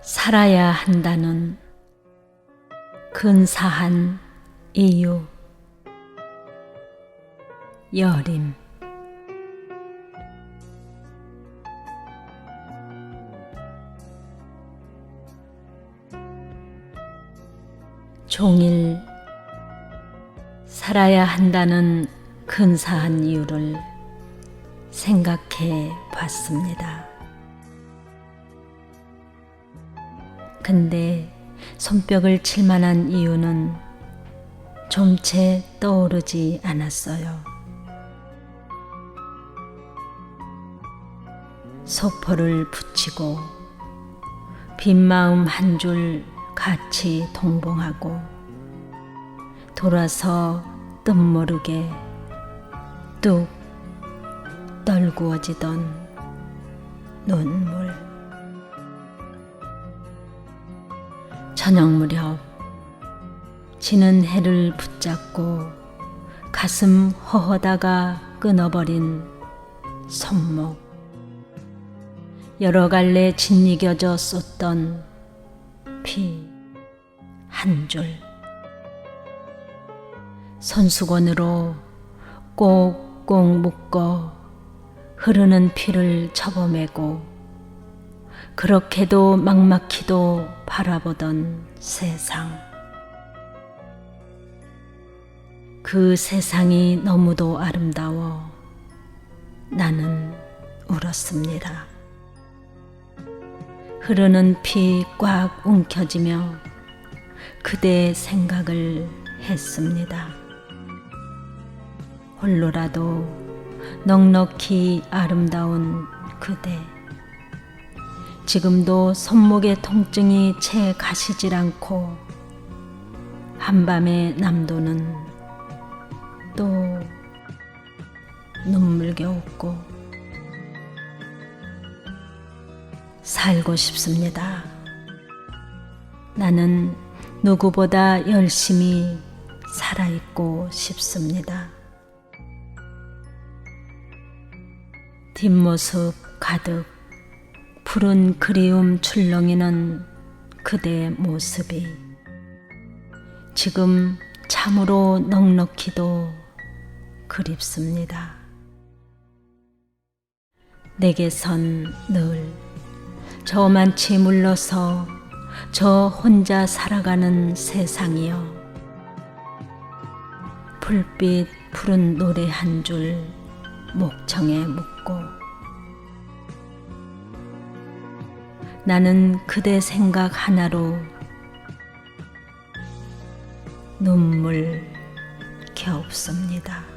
살아야 한다는 근사한 이유 여림 종일 살아야 한다는 근사한 이유를 생각해 봤습니다. 근데 손뼉을 칠 만한 이유는 좀 채 떠오르지 않았어요. 소포를 붙이고 빈 마음 한 줄 같이 동봉하고 돌아서 뜻 모르게 뚝 떨구어지던 눈물 저녁 무렵 지는 해를 붙잡고 가슴 허허다가 끊어버린 손목. 여러 갈래 짓이겨져 쏟던 피 한 줄. 손수건으로 꼭꼭 묶어 흐르는 피를 접어매고 그렇게도 막막히도 바라보던 세상. 그 세상이 너무도 아름다워 나는 울었습니다. 흐르는 피 꽉 움켜쥐며 그대의 생각을 했습니다. 홀로라도 넉넉히 아름다운 그대. 지금도 손목의 통증이 채 가시질 않고 한밤의 남도는 또 눈물겨웠고 살고 싶습니다. 나는 누구보다 열심히 살아있고 싶습니다. 뒷모습 가득 푸른 그리움 출렁이는 그대의 모습이 지금 참으로 넉넉히도 그립습니다. 내게선 늘 저만치 물러서 저 혼자 살아가는 세상이여 불빛 푸른 노래 한 줄 목청에 묻고 나는 그대 생각 하나로 눈물 겨웁습니다.